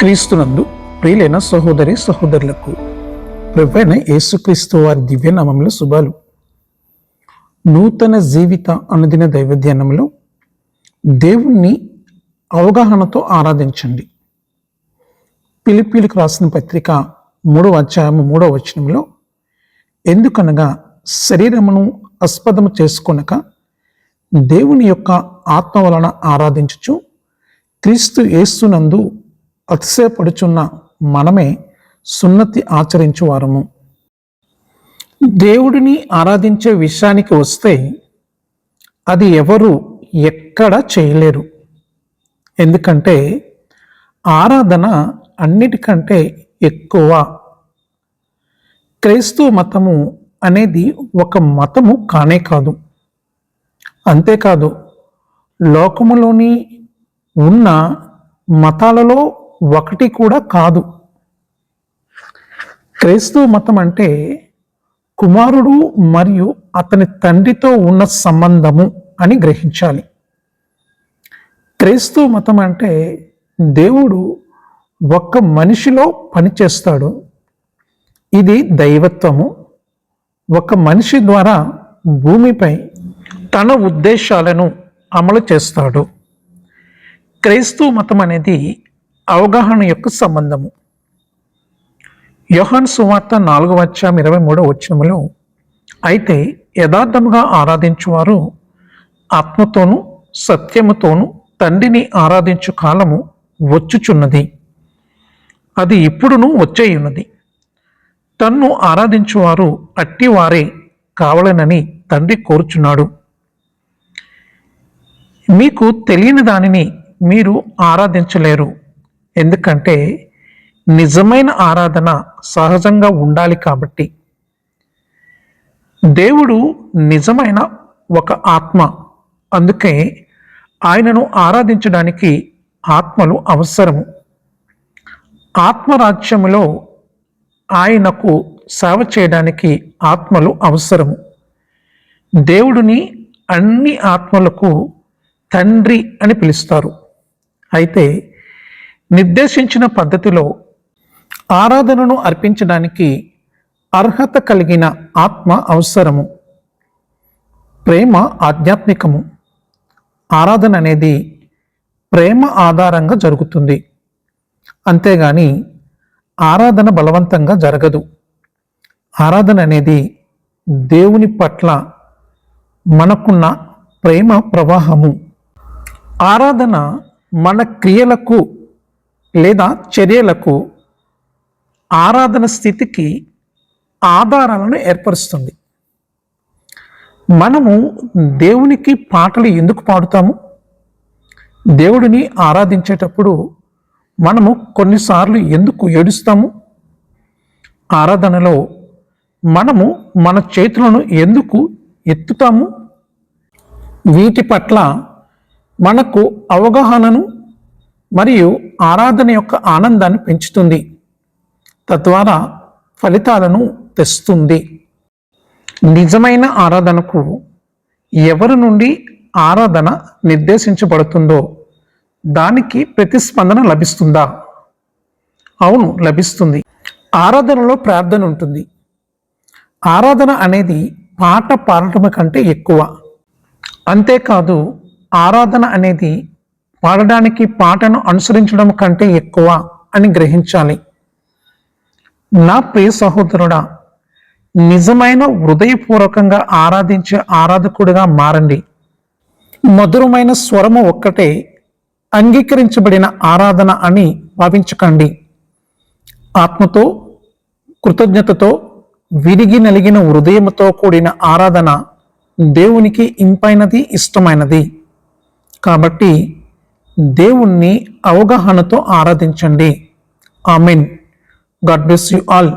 క్రీస్తునందు ప్రియులైన సహోదరి సహోదరులకు ప్రభువైన యేసుక్రీస్తు వారి దివ్యనామంలో శుభాలు. నూతన జీవిత అనుదిన దైవధ్యానంలో దేవుణ్ణి అవగాహనతో ఆరాధించండి. పిలిపిలకు రాసిన పత్రిక మూడవ అధ్యాయము మూడవ వచనంలో ఎందుకనగా శరీరమును ఆస్పదము చేసుకొనక దేవుని యొక్క ఆత్మ వలన ఆరాధించుచు క్రీస్తు యేసునందు అతిశయపడుచున్న మనమే సున్నతి ఆచరించువారము. దేవుడిని ఆరాధించే విషయానికి వస్తే అది ఎవరు ఎక్కడ చేయలేరు. ఎందుకంటే ఆరాధన అన్నిటికంటే ఎక్కువ. క్రైస్తవ మతము అనేది ఒక మతము కానే కాదు. అంతేకాదు లోకములోని ఉన్న మతాలలో ఒకటి కూడా కాదు. క్రైస్తవ మతం అంటే కుమారుడు మరియు అతని తండ్రితో ఉన్న సంబంధము అని గ్రహించాలి. క్రైస్తవ మతం అంటే దేవుడు ఒక్క మనిషిలో పనిచేస్తాడు. ఇది దైవత్వము. ఒక మనిషి ద్వారా భూమిపై తన ఉద్దేశాలను అమలు చేస్తాడు. క్రైస్తవ మతం అనేది అవగాహన యొక్క సంబంధము. యోహాన్ సువార్త నాలుగవ అధ్యాయం ఇరవై మూడవ వచ్చినములో అయితే యథార్థముగా ఆరాధించువారు ఆత్మతోనూ సత్యముతోనూ తండ్రిని ఆరాధించు కాలము వచ్చుచున్నది. అది ఇప్పుడును వచ్చేయున్నది. తన్ను ఆరాధించువారు అట్టివారే కావలనని తండ్రి కోరుచున్నాడు. మీకు తెలియని దానిని మీరు ఆరాధించలేరు. ఎందుకంటే నిజమైన ఆరాధన సహజంగా ఉండాలి కాబట్టి. దేవుడు నిజమైన ఒక ఆత్మ. అందుకే ఆయనను ఆరాధించడానికి ఆత్మలు అవసరము. ఆత్మరాజ్యములో ఆయనకు సేవ చేయడానికి ఆత్మలు అవసరము. దేవుడిని అన్ని ఆత్మలకు తండ్రి అని పిలుస్తారు. అయితే నిర్దేశించిన పద్ధతిలో ఆరాధనను అర్పించడానికి అర్హత కలిగిన ఆత్మ అవసరము. ప్రేమ ఆధ్యాత్మికము. ఆరాధన అనేది ప్రేమ ఆధారంగా జరుగుతుంది. అంతేగాని ఆరాధన బలవంతంగా జరగదు. ఆరాధన అనేది దేవుని పట్ల మనకున్న ప్రేమ ప్రవాహము. ఆరాధన మన క్రియలకు లేదా చర్యలకు ఆరాధన స్థితికి ఆధారాలను ఏర్పరుస్తుంది. మనము దేవునికి పాటలు ఎందుకు పాడుతాము? దేవుడిని ఆరాధించేటప్పుడు మనము కొన్నిసార్లు ఎందుకు ఏడుస్తాము? ఆరాధనలో మనము మన చేతులను ఎందుకు ఎత్తుతాము? వీటి పట్ల మనకు అవగాహనను మరియు ఆరాధన యొక్క ఆనందాన్ని పెంచుతుంది. తద్వారా ఫలితాలను తెస్తుంది. నిజమైన ఆరాధనకు ఎవరి నుండి ఆరాధన నిర్దేశించబడుతుందో దానికి ప్రతిస్పందన లభిస్తుందా? అవును లభిస్తుంది. ఆరాధనలో ప్రార్థన ఉంటుంది. ఆరాధన అనేది పాట పాడటం కంటే ఎక్కువ. అంతేకాదు ఆరాధన అనేది పాడడానికి పాటను అనుసరించడం కంటే ఎక్కువ అని గ్రహించాలి. నా ప్రియ సహోదరుడా నిజమైన హృదయపూర్వకంగా ఆరాధించే ఆరాధకుడిగా మారండి. మధురమైన స్వరము ఒక్కటే అంగీకరించబడిన ఆరాధన అని భావించకండి. ఆత్మతో కృతజ్ఞతతో విరిగి నలిగిన హృదయంతో కూడిన ఆరాధన దేవునికి ఇంపైనది ఇష్టమైనది. కాబట్టి దేవుణ్ణి అవగాహనతో ఆరాధించండి. Amen. God bless you all.